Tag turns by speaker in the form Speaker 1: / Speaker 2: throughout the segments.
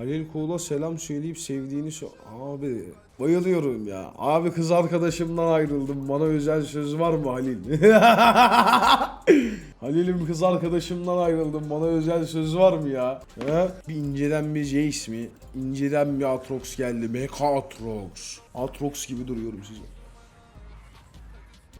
Speaker 1: Halil Kuğul'a selam söyleyip sevdiğini sö- Abi bayılıyorum ya. Abi kız arkadaşımdan ayrıldım. Bana özel söz var mı Halil? Halil'im kız arkadaşımdan ayrıldım. Bana özel söz var mı ya? He? Bir inceden bir Jace mi? İnceden bir Atrox geldi. Mecha Atrox. Atrox gibi duruyorum size.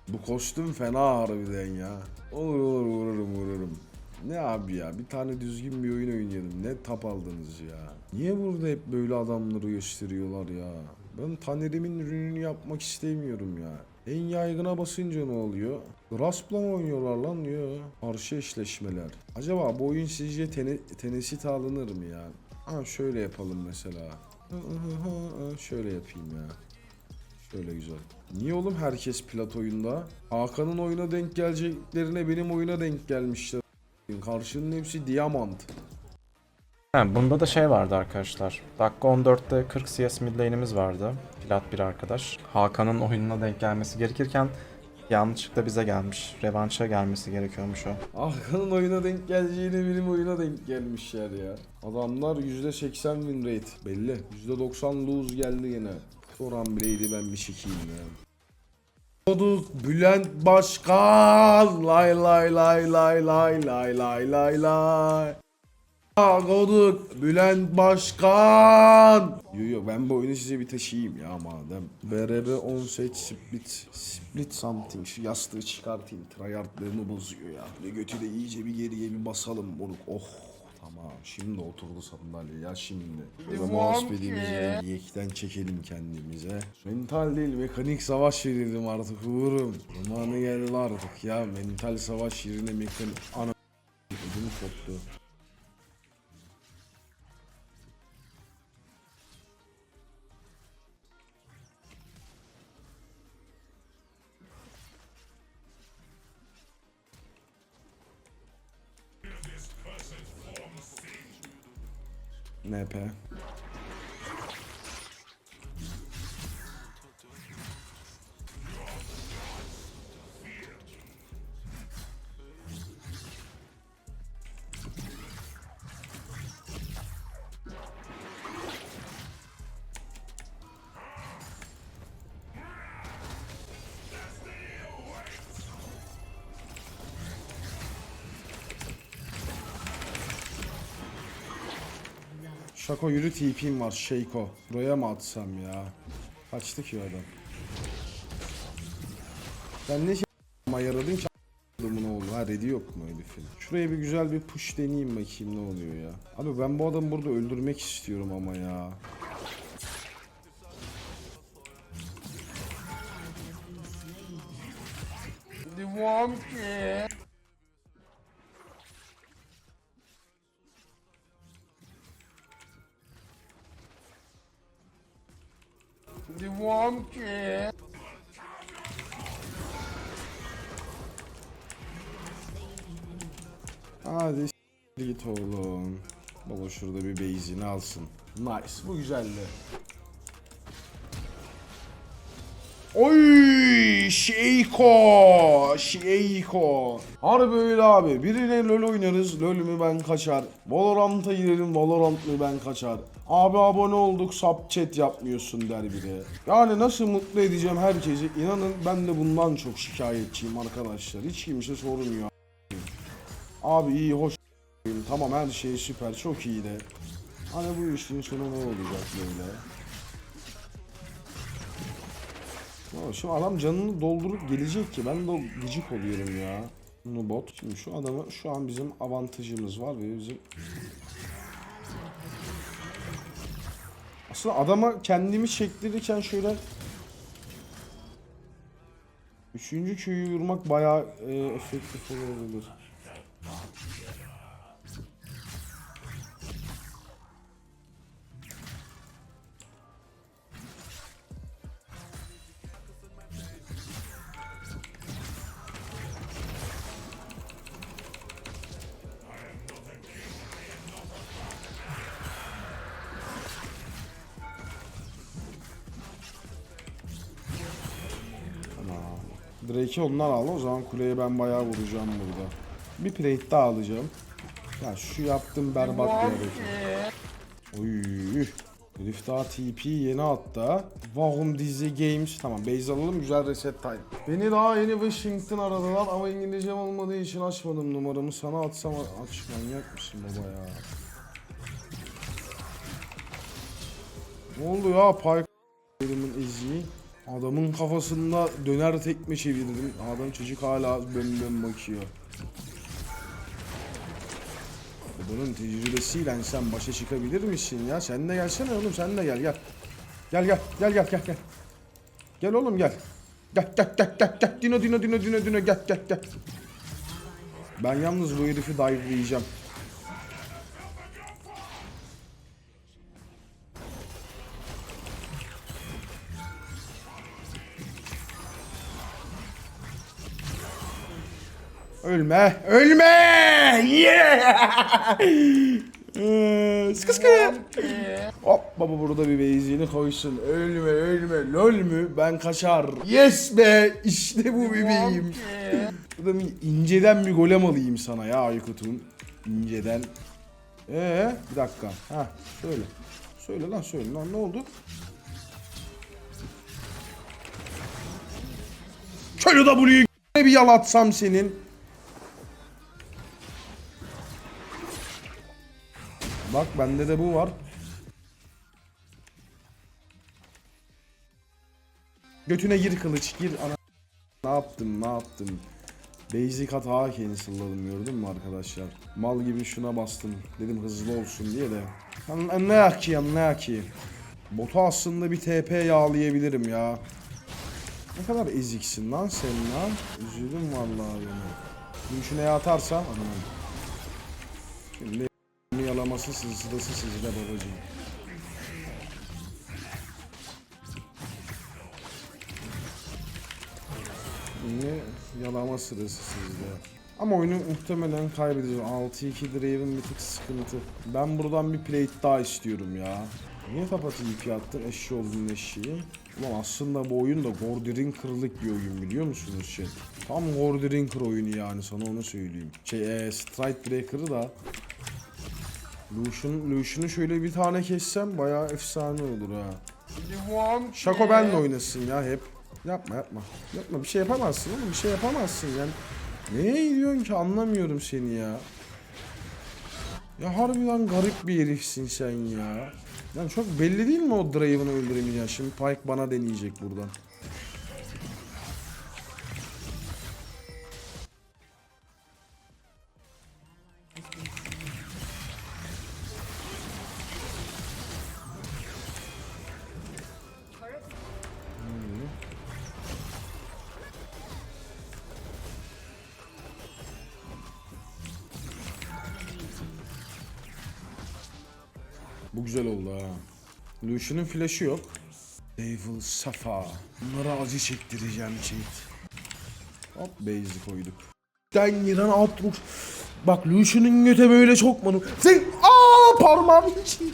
Speaker 1: Bu kostüm fena harbiden ya. Olur olur vururum vururum. Ne abi ya bir tane düzgün bir oyun oynayalım. Ne tap aldınız ya. Niye burada hep böyle adamları gösteriyorlar ya? Ben Taner'imin ürününü yapmak istemiyorum ya. En yaygına basınca ne oluyor? Rasp'la oynuyorlar lan diyor. Karşı eşleşmeler. Acaba bu oyun sizce tene, tenesit alınır mı ya? Ha şöyle yapalım mesela. Şöyle yapayım ya. Şöyle güzel. Niye oğlum herkes plat oyunda? Hakan'ın oyuna denk geleceklerine benim oyuna denk gelmişler. Karşının hepsi diamant.
Speaker 2: Ha, bunda da şey vardı arkadaşlar. Dakika 14'te 40 CS mid lane'imiz vardı. Plat bir arkadaş. Hakan'ın oyununa denk gelmesi gerekirken yanlışlıkla bize gelmiş. Revanşa gelmesi gerekiyormuş o.
Speaker 1: Hakan'ın oyuna denk geleceğine benim oyuna denk gelmişler ya. Adamlar %80 win rate belli. %90 lose geldi yine. Soran bireydi ben bir çekeyim ya. Bülent Başkan. Lay lay lay lay lay lay lay lay lay. Koduk Bülent Başkan. Yo yo ben bu oyunu size bir taşıyayım ya madem. BRB 10 set split Split something. Şu yastığı çıkartayım. Tryhardlığımı bozuyor ya. Ve götü de iyice bir geriye bir basalım moruk oh Tamam şimdi oturdu sandalye ya şimdi. Zaman mousepad'imizi yekten çekelim kendimize. Mental değil mekanik savaş verelim artık Uğur'um. Zamanı geldi artık ya mental savaş yerine mekanik... Ana ödüm koptu. Ne, pe. Şako yürü TP'm var Şeyko. Buraya mı atsam ya? Kaçtı ki adam. Ben ne şey ama yaradın ki adamın oğlu. Ha ready yok mu herifin? Şuraya bir güzel bir push deneyeyim bakayım ne oluyor ya. Abi ben bu adamı burada öldürmek istiyorum ama ya. Hadi s- git oğlum. Baba şurada bir base'ini alsın. Nice. Bu güzeldi. Şeyko Şeyko Harbi öyle abi. Birine LoL oynarız LoL mü ben kaçar. Valorant'a girelim Valorant mı ben kaçar. Abi abone olduk sub chat yapmıyorsun der biri. Yani nasıl mutlu edeceğim herkesi? İnanın ben de bundan çok şikayetçiyim arkadaşlar. Hiç kimse sormuyor. Abi iyi hoş tamam her şey süper. Çok iyi de. Hani bu işin sonu ne olacak böyle Ya şimdi adam canını doldurup gelecek ki ben de gıcık oluyorum ya. Bunu bot. Şimdi şu adamı şu an bizim avantajımız var ve bizim Aslında adama kendimi çektirirken şöyle Üçüncü köyü vurmak bayağı e, efektif olabilir. Drake'i onlar al o zaman kuleye ben bayağı vuracağım burada. Bir plate daha alacağım. Ya şu yaptığım berbat bir hareket. Oy. Herif daha TP yeni attı. ha. Vahum Dizi Games. Tamam base alalım güzel reset time. Beni daha yeni Washington aradılar ama İngilizcem olmadığı için açmadım numaramı. Sana atsam aç manyak mısın baba ya? Ne oldu ya eziği. Adamın kafasında döner tekme çevirdim. Adam çocuk hala bön bön bakıyor. Bunun tecrübesiyle sen başa çıkabilir misin ya? Sen de gelsene oğlum sen de gel gel. Gel gel gel gel gel gel. Gel oğlum gel. Gel gel gel gel gel. Dino dino dino dino dino gel gel gel. Ben yalnız bu herifi dive'layacağım. Ölme, ölme! Yeah! Sıkı sıkı. Hop baba burada bir beyzini koysun. Ölme ölme lol mü? Ben kaçar. Yes be! İşte bu bebeğim. Burada bir inceden bir golem alayım sana ya Aykut'um. İnceden. Ee, bir dakika. Ha, söyle. Söyle lan söyle lan ne oldu? Şöyle W'yu bir yalatsam senin. Bak bende de bu var. Götüne gir kılıç gir ana. Ne yaptım ne yaptım. Basic hata cancel'ladım gördün mü arkadaşlar? Mal gibi şuna bastım. Dedim hızlı olsun diye de. Ne ki ne ki. Botu aslında bir TP yağlayabilirim ya. Ne kadar eziksin lan sen lan. Üzüldüm vallahi beni. Şuna atarsa. Şimdi yalaması sızıdası sizde babacığım. Yine yalama sırası sizde. Ama oyunu muhtemelen kaybedeceğim. 6-2 Draven bir tık sıkıntı. Ben buradan bir plate daha istiyorum ya. Niye kapatı ipi attın eşşoğlunun eşeği? Ulan aslında bu oyun da Gordir'in kırılık bir oyun biliyor musunuz şey? Tam Gordir'in kır oyunu yani sana onu söyleyeyim. Şey ee, Strike Breaker'ı da Lucian, Lucian'ı şöyle bir tane kessem bayağı efsane olur ha. Şako benle oynasın ya hep. Yapma yapma. Yapma bir şey yapamazsın oğlum bir şey yapamazsın yani. Neye gidiyorsun ki anlamıyorum seni ya. Ya harbiden garip bir herifsin sen ya. Yani çok belli değil mi o Draven'ı öldüremeyeceksin? Şimdi Pike bana deneyecek buradan. Bu güzel oldu ha. Lucian'ın flash'ı yok. Devil Safa. Bunlara acı çektireceğim çift. Hop base'i koyduk. Den giren Atrox. Bak Lucian'ın göte böyle sokmadım. Sen aa parmağım için.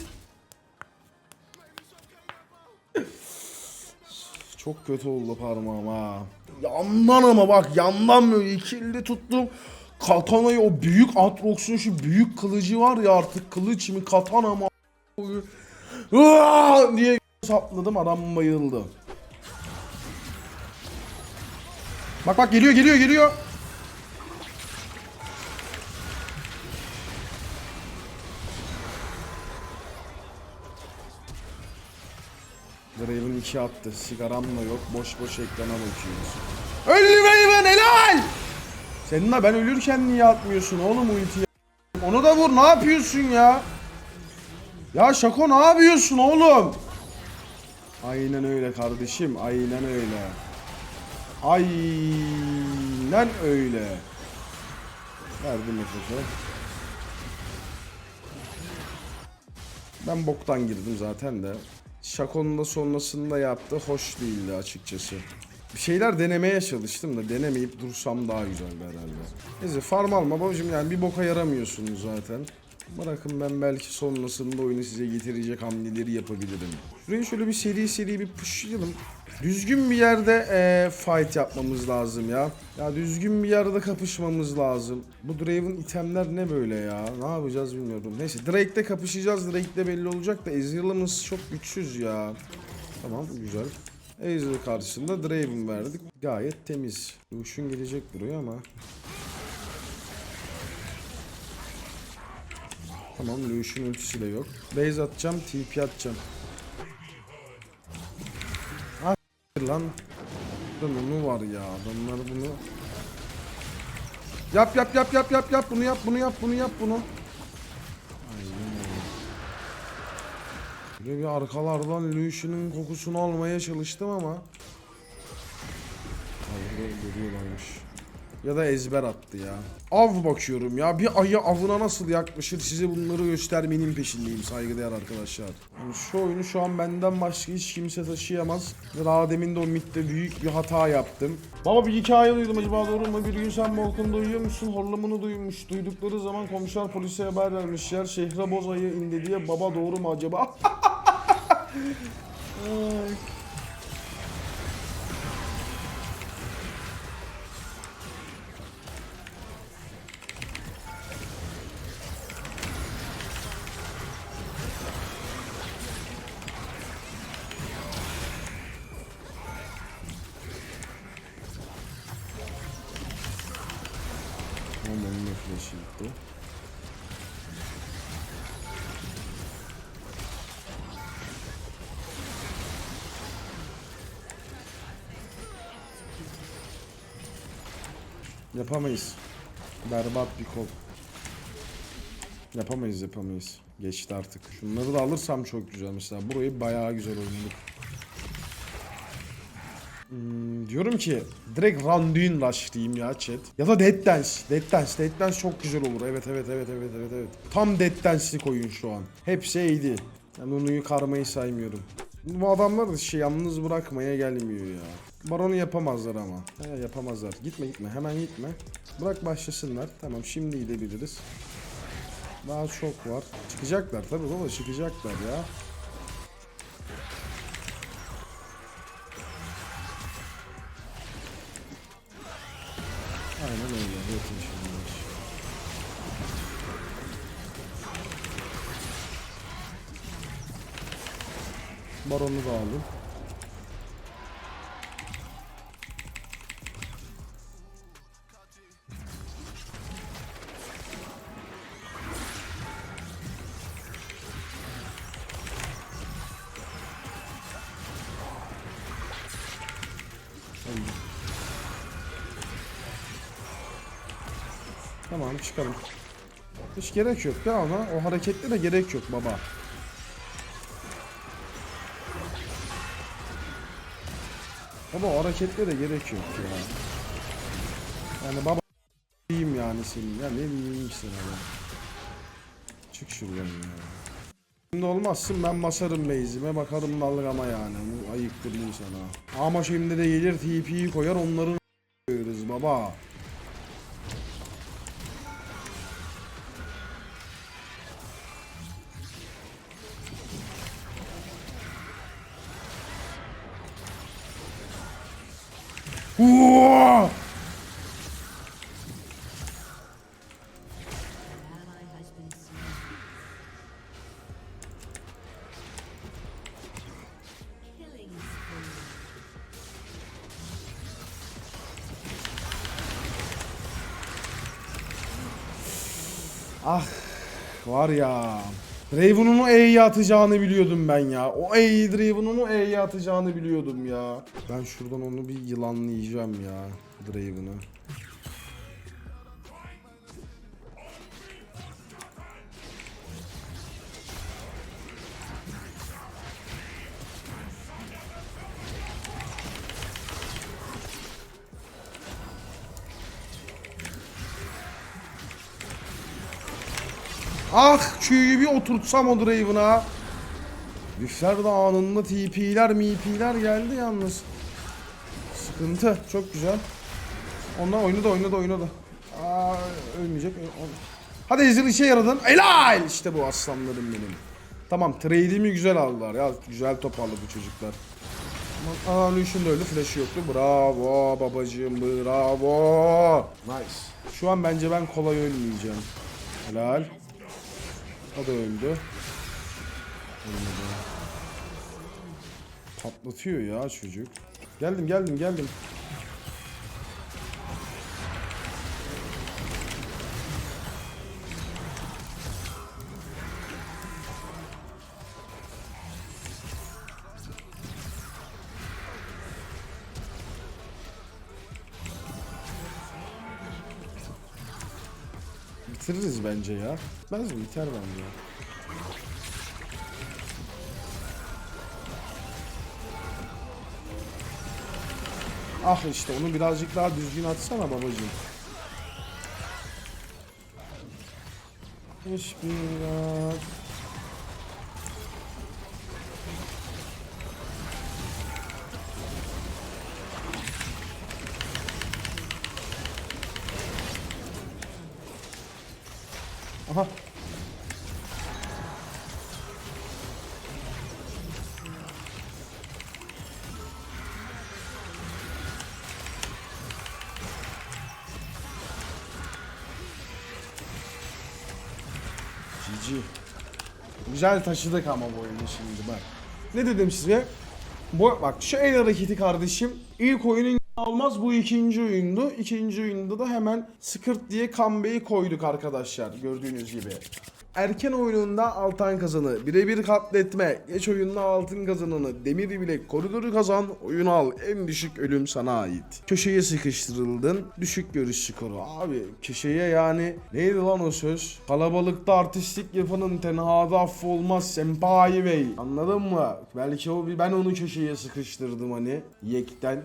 Speaker 1: Çok kötü oldu parmağım ha. Yandan ama bak yandan böyle ikili tuttum. Katana'yı o büyük Atrox'un şu büyük kılıcı var ya artık kılıç mı katana mı! Diye sapladım adam bayıldı. Bak bak geliyor geliyor geliyor. Draven 2 attı. Sigaram da yok. Boş boş ekrana bakıyoruz. Öldü Raven helal! Senin de ben ölürken niye atmıyorsun oğlum ultiyi? Onu da vur ne yapıyorsun ya? Ya Şako ne yapıyorsun oğlum? Aynen öyle kardeşim. Aynen öyle. Aynen öyle. Verdim nefesi. Ben boktan girdim zaten de. Şako'nun da sonrasında yaptı. Hoş değildi açıkçası. Bir şeyler denemeye çalıştım da denemeyip dursam daha güzeldi herhalde. Neyse farm alma babacım yani bir boka yaramıyorsunuz zaten. Bırakın ben belki sonrasında oyunu size getirecek hamleleri yapabilirim. Şuraya şöyle bir seri seri bir pushlayalım. Düzgün bir yerde eee, fight yapmamız lazım ya. Ya düzgün bir yerde kapışmamız lazım. Bu Draven itemler ne böyle ya? Ne yapacağız bilmiyorum. Neyse Drake'de kapışacağız. Drake'de belli olacak da Ezreal'ımız çok güçsüz ya. Tamam güzel. Ezreal karşısında Draven verdik. Gayet temiz. Lucian gelecek buraya ama. Tamam Lucian ultisi de yok. Base atacağım, TP atacağım. Ah lan. Mu var ya adamlar bunu. Yap yap yap yap yap yap bunu yap bunu yap bunu yap bunu. Böyle bir arkalardan Lucian'ın kokusunu almaya çalıştım ama. Hayır görüyorlarmış. Ya da ezber attı ya. Av bakıyorum ya. Bir ayı avına nasıl yaklaşır size bunları göstermenin peşindeyim saygıdeğer arkadaşlar. Yani şu oyunu şu an benden başka hiç kimse taşıyamaz. Daha demin de o midde büyük bir hata yaptım. Baba bir hikaye duydum acaba doğru mu? Bir gün sen balkonda uyuyor musun? Horlamını duymuş. Duydukları zaman komşular polise haber vermişler. Şehre boz ayı indi diye. Baba doğru mu acaba? Flash'ı gitti. Yapamayız. Berbat bir kol. Yapamayız yapamayız. Geçti artık. Şunları da alırsam çok güzel mesela. Burayı bayağı güzel oynadık. Hmm, diyorum ki direkt Randuin rushlayayım ya chat. Ya da Dead Dance. Dead Dance. Dead Dance çok güzel olur. Evet evet evet evet evet evet. Tam Dead Dance'lik oyun şu an. Hepsi iyiydi. Yani onu karmayı saymıyorum. Bu adamlar da şey yalnız bırakmaya gelmiyor ya. Baronu yapamazlar ama. He, yapamazlar. Gitme gitme hemen gitme. Bırak başlasınlar. Tamam şimdi gidebiliriz. Daha çok var. Çıkacaklar tabii baba çıkacaklar ya. Aynen öyle. Yatın şimdi. Baronu da aldım. Tamam çıkalım. Hiç gerek yok ya ona. O harekette de gerek yok baba. Baba o harekette de gerek yok ya. Yani baba diyeyim yani senin. Ya ne diyeyim sana ya. Çık şuradan ya. Şimdi olmazsın ben basarım base'ime bakarım dalgama yani. Bu ayıktır bu sana. Ama şimdi de gelir TP'yi koyar onların koyarız baba. Uaa! Ah var ya. Draven'un o E'yi atacağını biliyordum ben ya. O E'yi Draven'un o E'yi atacağını biliyordum ya. Ben şuradan onu bir yılanlayacağım ya. Draven'ı. Ah Q'yu bir oturtsam o Draven'a. Güçler de anında TP'ler MP'ler geldi yalnız. Sıkıntı. Çok güzel. Ondan oynadı oynadı oynadı. Aa, ölmeyecek. Hadi Ezreal işe yaradın. Helal! İşte bu aslanlarım benim. Tamam trade'imi güzel aldılar ya. Güzel toparladı bu çocuklar. Aa Lucian da öldü. Flash'ı yoktu. Bravo babacığım bravo. Nice. Şu an bence ben kolay ölmeyeceğim. Helal. O da öldü. Patlatıyor ya çocuk. Geldim geldim geldim. Bitiririz bence ya. Bitmez mi? Biter bence. Ah işte onu birazcık daha düzgün atsana babacığım. Bismillah. GG. Güzel taşıdık ama bu oyunu şimdi bak. Ne dedim size? Bu, bak şu el hareketi kardeşim. İlk oyunun almaz bu ikinci oyundu. İkinci oyunda da hemen sıkırt diye kambeyi koyduk arkadaşlar gördüğünüz gibi. Erken oyununda altın kazanı, birebir katletme, geç oyunda altın kazananı, demir bilek, koridoru kazan, oyun al, en düşük ölüm sana ait. Köşeye sıkıştırıldın, düşük görüş skoru. Abi köşeye yani neydi lan o söz? Kalabalıkta artistlik yapanın tenhada affı olmaz senpai bey. Anladın mı? Belki o ben onu köşeye sıkıştırdım hani yekten.